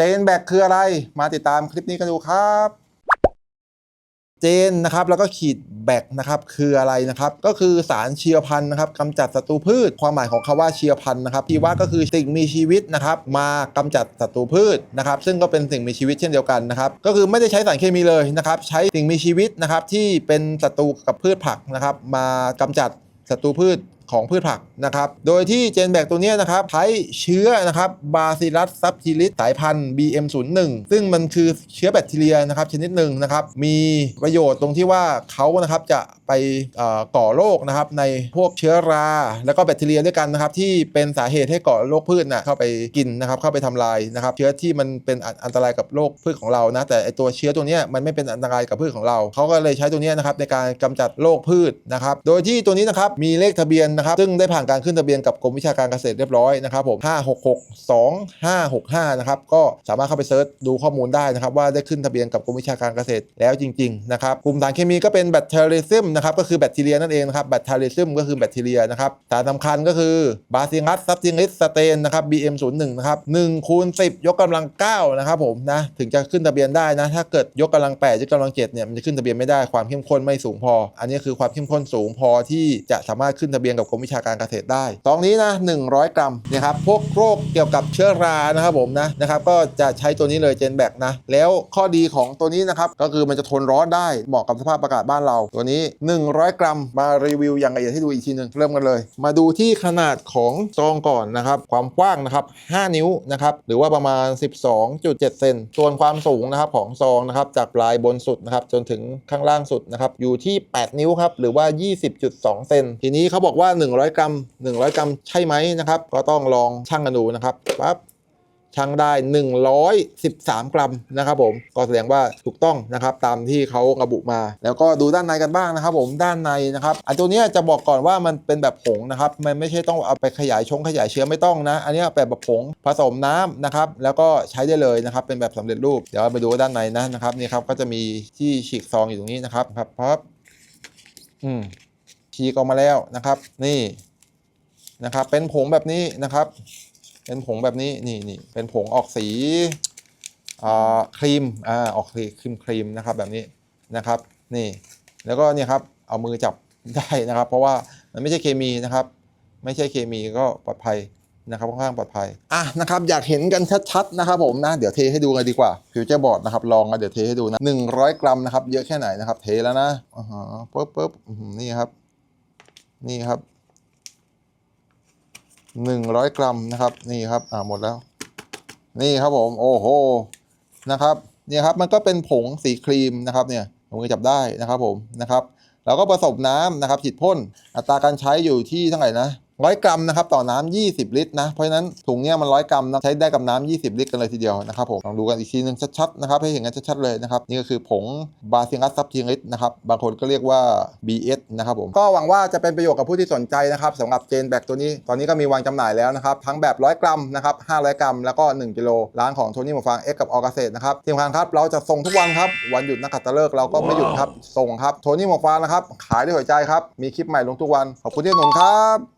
เจนแบกคืออะไร มาติดตามคลิปนี้กันดูครับ เจนนะครับแล้วก็ขีดแบกนะครับคืออะไรนะครับ ก็คือสารเชียรพันธุ์นะครับกำจัดศัตรูพืช ความหมายของคาว่าเชียรพันธุ์นะครับที่ว่าก็คือสิ่งมีชีวิตนะครับมากำจัดศัตรูพืชนะครับซึ่งก็เป็นสิ่งมีชีวิตเช่นเดียวกันนะครับก็คือไม่ได้ใช้สารเคมีเลยนะครับใช้สิ่งมีชีวิตนะครับที่เป็นศัตรูกับพืชผักนะครับมากำจัดศัตรูพืช ของพืชผักนะครับ โดยที่เจนแบกตัวนี้นะครับใช้เชื้อนะครับบาซิลัสซับทิลิสสายพันธุ์ BM01 ซึ่งมันคือเชื้อแบคทีเรียนะครับชนิดหนึ่งนะครับ มีประโยชน์ตรงที่ว่าเขานะครับจะไปก่อโรคนะครับในพวกเชื้อรา แล้วก็แบคทีเรียด้วยกันนะครับที่เป็นสาเหตุให้ก่อโรคพืชนะเข้าไปกินนะครับเข้าไปทำลายนะครับเชื้อที่มันเป็นอันตรายกับโรคพืชของเรานะแต่ตัวเชื้อตัวนี้มันไม่เป็นอันตรายกับพืชของเราเขาก็เลยใช้ตัวนี้นะครับในการกำจัดโรคพืชนะครับโดยที่ตัวนี้นะครับมีเลขทะเบียนนะครับซึ่งได้ผ่านการขึ้นทะเบียนกับกรมวิชาการเกษตรเรียบร้อยนะครับผม566 2565นะครับก็สามารถเข้าไปเซิร์ชดูข้อมูลได้นะครับว่าได้ขึ้นทะเบียนกับกรมวิชาการเกษตรแล้วจริงๆนะครับกลุ่มสารเคมีก็เป็นแบคทีเรียซึมนะครับก็คือแบคทีเรียนั่นเองนะครับแบคทีเรียซึมก็คือแบคทีเรียนะครับสารสำคัญก็คือบาซิลัสซับซิลิสสเตนนะครับ BM01 นะครับ1คูณ10 ยกกำลัง9นะครับผมนะถึงจะขึ้นทะเบียนได้นะถ้าเกิดยกกำลัง8ยกกำลัง7เนี่ยมันจะขึ้นทะเบียนไม่ได้ความเข้มข้นไม่สูงพอ อันนี้คือความเข้มข้นสูงพอที่จะสามารถขึ้นทะเบียนกับกรมวิชาการเกษตรได้ตองนี้นะ100 กรัมนะครับพวกโรคเกี่ยวกับเชื้อรานะครับผมนะนะครับก็จะใช้ตัวนี้เลยเจนแบกนะ แล้วข้อดีของตัวนี้นะครับก็คือมันจะทนร้อนได้เหมาะกับสภาพอากาศบ้านเราตัวนี้ 100 กรัมมารีวิวอย่างละเอียดให้ดูอีกทีหนึ่งเริ่มกันเลย มาดูที่ขนาดของซองก่อนนะครับความกว้างนะครับ5นิ้วนะครับหรือว่าประมาณ 12.7 เซนส่วนความสูงนะครับของซองนะครับจากปลายบนสุดนะครับจนถึงข้างล่างสุดนะครับอยู่ที่ 8 นิ้วครับหรือว่า 20.2 เซนทีนี้เขาบอกว่า100 กรัม 100 กรัมใช่ไหมนะครับ ก็ต้องลองชั่งกันดูนะครับปั๊บชั่งได้ 113 กรัมนะครับผมก็แสดงว่าถูกต้องนะครับ ตามที่เขาระบุมา แล้วก็ดูด้านในกันบ้างนะครับ ผมด้านในนะครับอันตัวนี้จะบอกก่อนว่ามันเป็นแบบผงนะครับ มันไม่ใช่ต้องเอาไปขยายชงขยายเชื้อไม่ต้องนะ อันนี้แบบแบบผงผสมน้ำนะครับ แล้วก็ใช้ได้เลยนะครับ เป็นแบบสำเร็จรูปเดี๋ยวไปดูด้านในนะนะครับนี่ครับก็จะมีที่ฉีกซองอยู่ตรงนี้นะครับครับพับอืม ฉีกออกมาแล้วนะครับ นี่นะครับ เป็นผงแบบนี้นะครับ เป็นผงแบบนี้นี่นี่เป็นผงออกสีอ่าครีมอ่าออกสีครีมครีมนะครับแบบนี้นะครับ นี่ แล้วก็เนี่ยครับเอามือจับได้นะครับ เพราะว่ามันไม่ใช่เคมีนะครับ ไม่ใช่เคมีก็ปลอดภัยนะครับค่อนข้างปลอดภัยอะนะครับอยากเห็นกันชัดๆนะครับผมนะเดี๋ยวเทให้ดูกันดีกว่าฟิวเจอร์บอร์ดนะครับลองกันเดี๋ยวเทให้ดูนะ100 กรัมนะครับเยอะแค่ไหนนะครับเทแล้วนะอ่าฮะปุ๊บปุ๊บนี่ครับ นี่ครับหนึ่งร้อยกรัมนะครับ นี่ครับ อ่าหมดแล้ว นี่ครับผม โอ้โห นะครับ เนี่ยครับ มันก็เป็นผงสีครีมนะครับ เนี่ยผมก็จับได้นะครับผม นะครับเราก็ผสมน้ำนะครับฉีดพ่น อัตราการใช้อยู่ที่เท่าไหร่นะ ร้อยกรัมนะครับต่อน้ำ20 ลิตรนะ เพราะฉะนั้นถุงเนี้ยมันร้อยกรัมนะใช้ได้กับน้ำ20 ลิตรกันเลยทีเดียวนะครับผมลองดูกันอีกทีหนึงชัดๆนะครับให้เห็นกันชัดๆเลยนะครับนี่ก็คือผงบาซิลัสซับทิลิสนะครับบางคนก็เรียกว่า BS นะครับผมก็หวังว่าจะเป็นประโยชน์กับผู้ที่สนใจนะครับสำหรับเจนแบกตัวนี้ ตอนนี้ก็มีวางจำหน่ายแล้วนะครับทั้งแบบ100กรัมนะครับ500 กรัม แล้วก็ 1กิโลร้านของโทนี่หมูฟางเอ็กกับออเกษตรนะครับทีมงานครับเราจะส่งทุกวันครับวันหยุดนักขัตฤกษ์เราก็ไม่หยุดครับส่งครับโทนี่หมูฟางนะครับขายด้วยหัวใจครับมีคลิปใหม่ลงทุกวันขอบคุณที่อุดหนุนครับ